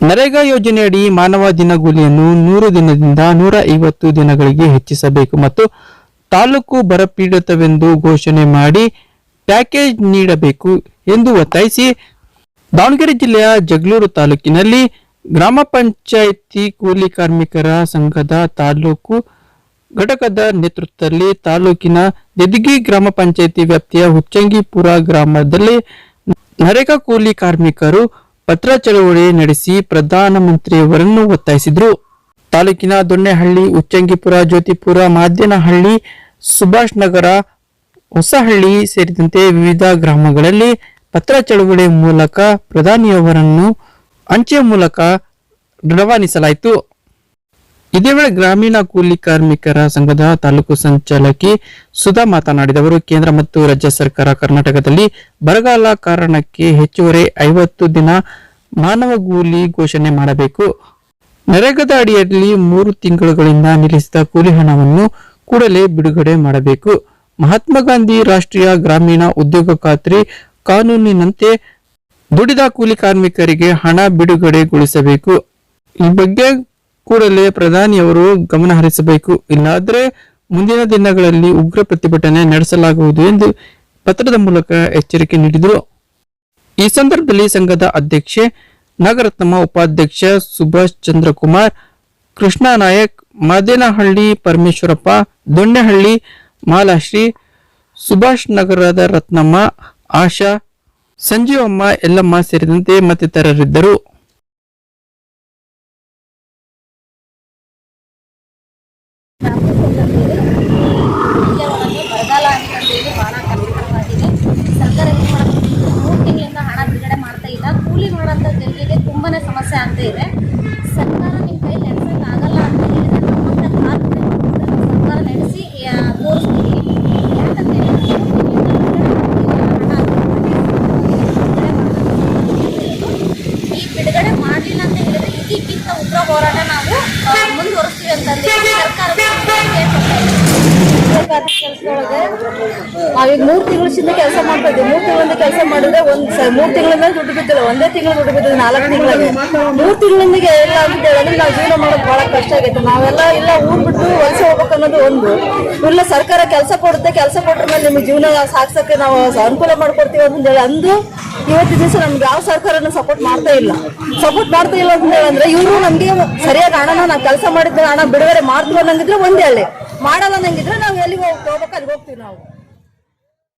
ನರೇಗಾ ಯೋಜನೆಯಡಿ ಮಾನವ ದಿನಗೂಲಿಯನ್ನು ನೂರು ದಿನದಿಂದ ನೂರ ಐವತ್ತು ದಿನಗಳಿಗೆ ಹೆಚ್ಚಿಸಬೇಕು ಮತ್ತು ತಾಲೂಕು ಬರಪೀಡಿತವೆಂದು ಘೋಷಣೆ ಮಾಡಿ ಪ್ಯಾಕೇಜ್ ನೀಡಬೇಕು ಎಂದು ಒತ್ತಾಯಿಸಿ ದಾವಣಗೆರೆ ಜಿಲ್ಲೆಯ ಜಗಳೂರು ತಾಲೂಕಿನಲ್ಲಿ ಗ್ರಾಮ ಪಂಚಾಯಿತಿ ಕೂಲಿ ಕಾರ್ಮಿಕರ ಸಂಘದ ತಾಲೂಕು ಘಟಕದ ನೇತೃತ್ವದಲ್ಲಿ ತಾಲೂಕಿನ ಯದಗಿ ಗ್ರಾಮ ಪಂಚಾಯಿತಿ ವ್ಯಾಪ್ತಿಯ ಹುಚ್ಚಂಗಿಪುರ ಗ್ರಾಮದಲ್ಲಿ ನರೇಗಾ ಕೂಲಿ ಕಾರ್ಮಿಕರು ಪತ್ರ ಚಳವಳಿ ನಡೆಸಿ ಪ್ರಧಾನಮಂತ್ರಿಯವರನ್ನು ಒತ್ತಾಯಿಸಿದರು. ತಾಲೂಕಿನ ದೊಣ್ಣೆಹಳ್ಳಿ ಉಚ್ಚಂಗಿಪುರ, ಜ್ಯೋತಿಪುರ, ಮಾದ್ಯನಹಳ್ಳಿ ಸುಭಾಷ್ ನಗರ ಹೊಸಹಳ್ಳಿ ಸೇರಿದಂತೆ ವಿವಿಧ ಗ್ರಾಮಗಳಲ್ಲಿ ಪತ್ರ ಚಳವಳಿ ಮೂಲಕ ಪ್ರಧಾನಿಯವರನ್ನು ಅಂಚೆ ಮೂಲಕ ರವಾನಿಸಲಾಯಿತು. ಇದೇ ವೇಳೆ ಗ್ರಾಮೀಣ ಕೂಲಿ ಕಾರ್ಮಿಕರ ಸಂಘದ ತಾಲೂಕು ಸಂಚಾಲಕಿ ಸುಧಾ ಮಾತನಾಡಿದವರು, ಕೇಂದ್ರ ಮತ್ತು ರಾಜ್ಯ ಸರ್ಕಾರ ಕರ್ನಾಟಕದಲ್ಲಿ ಬರಗಾಲ ಕಾರಣಕ್ಕೆ ಹೆಚ್ಚುವರಿ ಐವತ್ತು ದಿನ ಮಾನವ ಕೂಲಿ ಘೋಷಣೆ ಮಾಡಬೇಕು. ನರೇಗದ ಅಡಿಯಲ್ಲಿ ಮೂರು ತಿಂಗಳುಗಳಿಂದ ನಿಲ್ಲಿಸಿದ ಕೂಲಿ ಹಣವನ್ನು ಕೂಡಲೇ ಬಿಡುಗಡೆ ಮಾಡಬೇಕು. ಮಹಾತ್ಮ ಗಾಂಧಿ ರಾಷ್ಟ್ರೀಯ ಗ್ರಾಮೀಣ ಉದ್ಯೋಗ ಖಾತ್ರಿ ಕಾನೂನಿನಂತೆ ದುಡಿದ ಕೂಲಿ ಕಾರ್ಮಿಕರಿಗೆ ಹಣ ಬಿಡುಗಡೆಗೊಳಿಸಬೇಕು. ಈ ಬಗ್ಗೆ ಕೂಡಲೇ ಪ್ರಧಾನಿಯವರು ಗಮನ ಹರಿಸಬೇಕು. ಇಲ್ಲಾದ್ರೆ ಮುಂದಿನ ದಿನಗಳಲ್ಲಿ ಉಗ್ರ ಪ್ರತಿಭಟನೆ ನಡೆಸಲಾಗುವುದು ಎಂದು ಪತ್ರದ ಮೂಲಕ ಎಚ್ಚರಿಕೆ ನೀಡಿದರು. ಈ ಸಂದರ್ಭದಲ್ಲಿ ಸಂಘದ ಅಧ್ಯಕ್ಷೆ, ನಾಗರತ್ನಮ್ಮ ಉಪಾಧ್ಯಕ್ಷ ಸುಭಾಷ್ ಚಂದ್ರಕುಮಾರ್, ಕೃಷ್ಣ ನಾಯಕ್, ಮಾದೇನಹಳ್ಳಿ ಪರಮೇಶ್ವರಪ್ಪ, ದೊಣ್ಣೆಹಳ್ಳಿ ಮಾಲಾಶ್ರೀ, ಸುಭಾಷ್ ನಗರದ ರತ್ನಮ್ಮ, ಆಶಾ, ಸಂಜೀವಮ್ಮ ಎಲ್ಲಮ್ಮ ಸೇರಿದಂತೆ ಮತ್ತಿತರರಿದ್ದರು ಮುಖ್ಯವಾಗಿ ಬರಗಾಲ ಅಂತಂದೇಳಿ ಭಾಳ ಕಷ್ಟವಾಗಿದೆ ಸರ್ಕಾರ ಏನು ಮಾಡ್ತಿದೆ ಮೂರು ತಿಂಗಳಿಂದ ಹಣ ಬಿಡುಗಡೆ ಮಾಡ್ತಾ ಇಲ್ಲ ಕೂಲಿ ಮಾಡೋಂಥ ಜನರಿಗೆ ಆಗ್ತಾ ಇದೆ. ಸರ್ಕಾರ ನಿಮ್ಮ ಕೈ ಆಗಲ್ಲ ಅಂತ ಹೇಳಿದ್ರೆ ನಮ್ಮ ಕೂಡ ಸರ್ಕಾರ ನಡೆಸಿ ತೋರಿಸ್ತೀವಿ. ಈ ಬಿಡುಗಡೆ ಮಾಡಲಿಲ್ಲ ಅಂತ ಹೇಳಿದ್ರೆ ಇದಕ್ಕಿಂತ ಉಗ್ರ ಹೋರಾಟ ನಾವು ಮುಂದುವರಿಸ್ತೀವಿ ಅಂತಂದೇಳಿ ಸರ್ಕಾರದ ಕೆಲಸದೊಳಗೆ. ನಾವೀಗ ಮೂರು ಕೆಲಸ ಮಾಡ್ತಾ ಇದ್ದೀವಿ. ಮೂರು ತಿಂಗಳಿಂದ ಕೆಲಸ ಮಾಡಿದ್ರೆ ಒಂದ್ ಮೂರು ತಿಂಗಳಿಂದ ದುಡ್ಡು ಬಿದ್ದಿಲ್ಲ. ಒಂದೇ ತಿಂಗಳು ದುಡ್ಡು ಬಿದ್ದಿದೆ ನಾಲ್ಕು ತಿಂಗಳಿಗೆ ಮೂರು ತಿಂಗಳಿಂದ ಎಲ್ಲ ಅಂತ ಹೇಳಿದ್ರೆ ನಾವು ಜೀವನ ಮಾಡೋದು ಬಹಳ ಕಷ್ಟ ಆಗೈತೆ. ನಾವೆಲ್ಲ ಇಲ್ಲ ಊರ್ ಬಿಟ್ಟು ವಲಸೆ ಹೋಗ್ಬೇಕು ಅನ್ನೋದು ಒಂದು. ಇಲ್ಲ ಸರ್ಕಾರ ಕೆಲಸ ಕೊಡುತ್ತೆ, ಕೆಲಸ ಕೊಟ್ರ ಮೇಲೆ ನಿಮ್ಗೆ ಜೀವನ ಸಾಗ್ಸಕ್ಕೆ ನಾವು ಅನುಕೂಲ ಮಾಡ್ಕೊಡ್ತೀವಿ ಅಂತ ಹೇಳಿ ಅಂದು ಇವತ್ತಿನ ದಿವಸ ನಮ್ಗೆ ಯಾವ ಸರ್ಕಾರನ ಸಪೋರ್ಟ್ ಮಾಡ್ತಾ ಇಲ್ಲ. ಸಪೋರ್ಟ್ ಮಾಡ್ತಾ ಇಲ್ಲ ಅಂತ ಹೇಳಂದ್ರೆ ಇವರು ನಮ್ಗೆ ಸರಿಯಾಗಿ ಹಣನ ನಾವು ಕೆಲಸ ಮಾಡಿದ್ರೆ ಹಣ ಬಿಡುಗಡೆ ಮಾಡ್ತೀವಿ ಅನ್ನಂಗಿದ್ರೆ ಒಂದೇ ಹೇಳಿ ಮಾಡಲ್ಲ ಅನ್ನಂಗಿದ್ರೆ ನಾವು ಎಲ್ಲಿಗೆ ಹೋಗ್ಬೇಕು ಅಲ್ಲಿಗೆ ಹೋಗ್ತೀವಿ ನಾವು.